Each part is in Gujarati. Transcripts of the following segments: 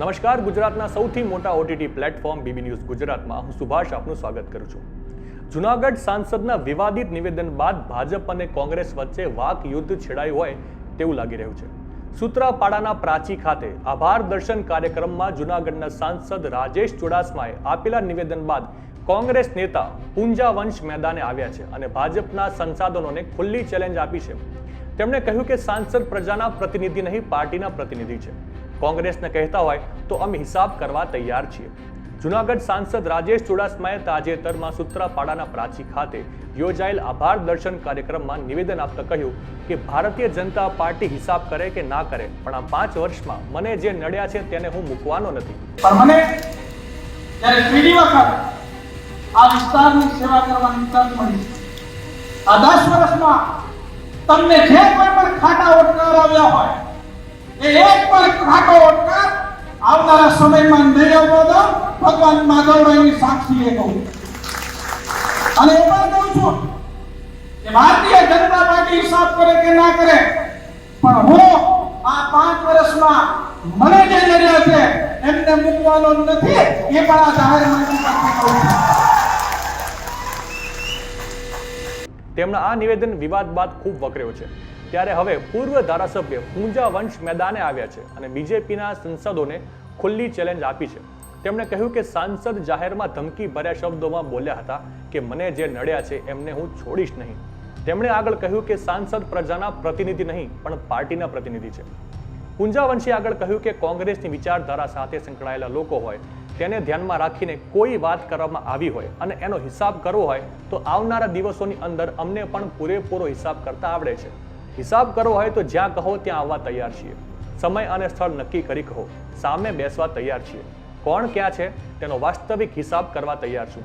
નમસ્કાર, ગુજરાતના સૌથી મોટા ઓટીટી પ્લેટફોર્મ બીબી ન્યૂઝ ગુજરાતમાં. હું સુભાષ આપનું સ્વાગત કરું છું. જુનાગઢ સાંસદના વિવાદિત નિવેદન બાદ ભાજપ અને કોંગ્રેસ વચ્ચે વાક યુદ્ધ છેડાયું હોય તેવું લાગી રહ્યું છે. સૂત્રાપાડાના પ્રાચી ખાતે આભાર દર્શન કાર્યક્રમમાં જુનાગઢના સાંસદ રાજેશ ચુડાસમાએ આપેલા નિવેદન બાદ કોંગ્રેસ નેતા પૂંજા વંશ મેદાને આવ્યા છે અને ભાજપના સંસાધનોને ખુલ્લી ચેલેન્જ આપી છે. તેમણે કહ્યું કે સાંસદ પ્રજાના પ્રતિનિધિ નહીં, પાર્ટીના પ્રતિનિધિ છે. કોંગ્રેસને કહેતા હોય તો અમે હિસાબ કરવા તૈયાર છીએ. જુનાગઢ સાંસદ રાજેશ ચુડાસમાએ તાજેતરમાં સૂત્રાપાડાના પ્રાચી ખાતે યોજાયેલ આભાર દર્શન કાર્યક્રમમાં નિવેદન આપતા કહ્યું કે ભારતીય જનતા પાર્ટી હિસાબ કરે કે ના કરે, પણ આ પાંચ વર્ષમાં મને જે નડ્યા છે તેને હું મૂકવાનો નથી. મને જ્યારે ત્રીજી વખત આ વિસ્તારની સેવા કરવાની તક મળી. આ દસ વર્ષમાં તમને જે કોઈ પણ ખાટા સમયમાં નહીં આવતો દો ભગવાન માધવરાયની સાક્ષીએ કહું. અને એ પણ કહું છું કે ભારતીય જનતા પાર્ટી હિસાબ કરે કે ના કરે, પણ હું આ પાંચ વર્ષમાં મને જે નડ્યા છે એમને મૂકવાનો નથી, એ પણ આ જાહેર મંત્રી પાસે કહું છું. તેમના આ નિવેદન વિવાદ બાદ ખૂબ વકર્યો છે. ત્યારે હવે પૂર્વ ધારાસભ્ય પૂંજા વંશ મેદાને આવ્યા છે અને બીજેપીના સંસદોને ખુલ્લી ચેલેન્જ આપી છે. તેમણે કહ્યું કે સાંસદ જાહેરમાં ધમકી ભર્યા શબ્દોમાં બોલ્યા હતા કે મને જે નડ્યા છે એમને હું છોડીશ નહીં. તેમણે આગળ કહ્યું કે સાંસદ પ્રજાના પ્રતિનિધિ નહીં, પણ પાર્ટીના પ્રતિનિધિ છે. પૂંજાવંશી આગળ કહ્યું કે કોંગ્રેસની વિચારધારા સાથે સંકળાયેલા લોકો હોય, તેને ધ્યાનમાં રાખીને કોઈ વાત કરવામાં આવી હોય અને એનો હિસાબ કરવો હોય, તો આવનારા દિવસોની અંદર અમને પણ પૂરેપૂરો હિસાબ કરતા આવડે છે. હિસાબ કરવો હોય તો જ્યાં કહો ત્યાં આવવા તૈયાર છીએ. સમય અને સ્થળ નક્કી કરી કહો. સામે બેસવા તૈયાર છીએ. કોણ ક્યાં છે તેનો વાસ્તવિક હિસાબ કરવા તૈયાર છું.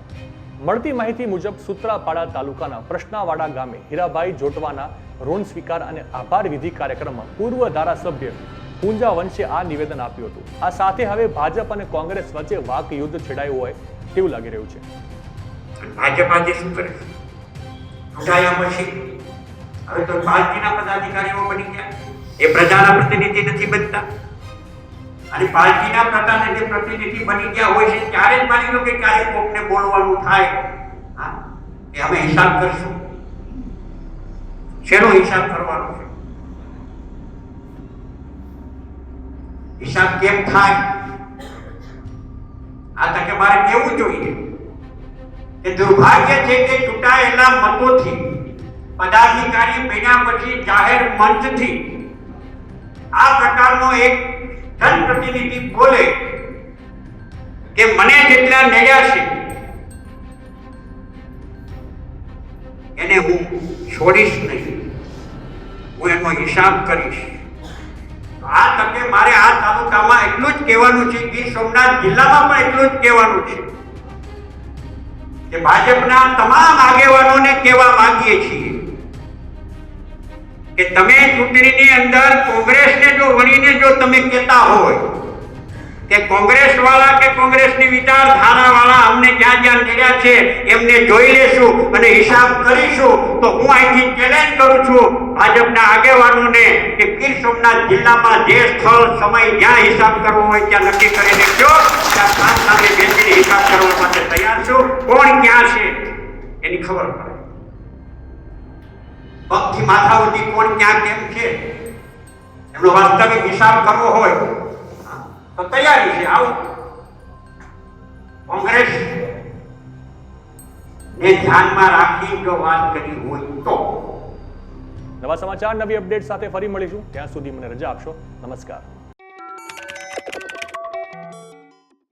મળતી માહિતી મુજબ સૂત્રાપાડા તાલુકાના પ્રશ્નાવાડા ગામે હીરાભાઈ જોટવાના ઋણ સ્વીકાર અને આભાર વિધિ કાર્યક્રમમાં પૂર્વ ધારાસભ્ય પૂંજા વંશે આ નિવેદન આપ્યું હતું. આ સાથે હવે ભાજપ અને કોંગ્રેસ વચ્ચે વાક યુદ્ધ છેડાયું હોય તેવું લાગી રહ્યું છે. ભાજપ આજે શું કરે છે? હવે તો પાર્ટીના પદાધિકારીઓ બની ગયા. એ પ્રજાના પ્રતિનિધિ નથી બનતા. અને પાર્ટીના પ્રતિનિધિ પ્રતિનિધિ બની ગયા હોય છે, ત્યારે જ માની લો કે ક્યારે કોકને બોલવાનું થાય. એ અમે હિસાબ કરશું. શેનો હિસાબ કરવાનો છે? હિસાબ કેમ થાય? આ તકે મારે કેવું જોઈએ કે દુર્ભાગ્ય છે કે ચૂંટાયેલા મતોથી, પદાધિકારી બન્યા પછી જાહેર મંચથી આ પ્રકારનો એક જનપ્રતિનિધિ બોલે કે મને જેટલા નડ્યા છે, એને હું છોડીશ નહીં. હું એનો હિસાબ કરીશ. આ તકે મારે આ તાલુકામાં એટલું જ કહેવાનું છે, ગીર સોમનાથ જિલ્લામાં પણ એટલું જ કહેવાનું છે, કે ભાજપના તમામ આગેવાનોને કહેવા માંગીએ છીએ કે તમે ચૂંટણીની અંદર કોંગ્રેસને જો તમે કહેતા હોય કે કોંગ્રેસ વાળા કે કોંગ્રેસની વિચારધારા વાળા અમને જ્યાં જ્યાં નડ્યા છે, એમને જોઈ લેશું અને હિસાબ કરીશું, તો હું અહીંથી ચેલેન્જ કરું છું ભાજપના આગેવાનોને કે ગીર સોમનાથ જિલ્લામાં જે સ્થળ, સમય જ્યાં હિસાબ કરવો હોય ત્યાં નક્કી કરીને કયો, ત્યાં સાત સાથે બેસીને હિસાબ કરવા માટે તૈયાર છું. કોણ ક્યાં છે, એની ખબર પડે. પગથી માથા કોણ ક્યાં કેમ છે એમનો વાસ્તવિક હિસાબ કરવો હોય, તો તૈયારી છે, આવું. કોંગ્રેસ ને ધ્યાનમાં રાખી જો વાત કરી હોય તો. નવા સમાચાર, નવી અપડેટ સાથે ફરી મળીશું. ત્યાં સુધી મને રજા આપશો. નમસ્કાર.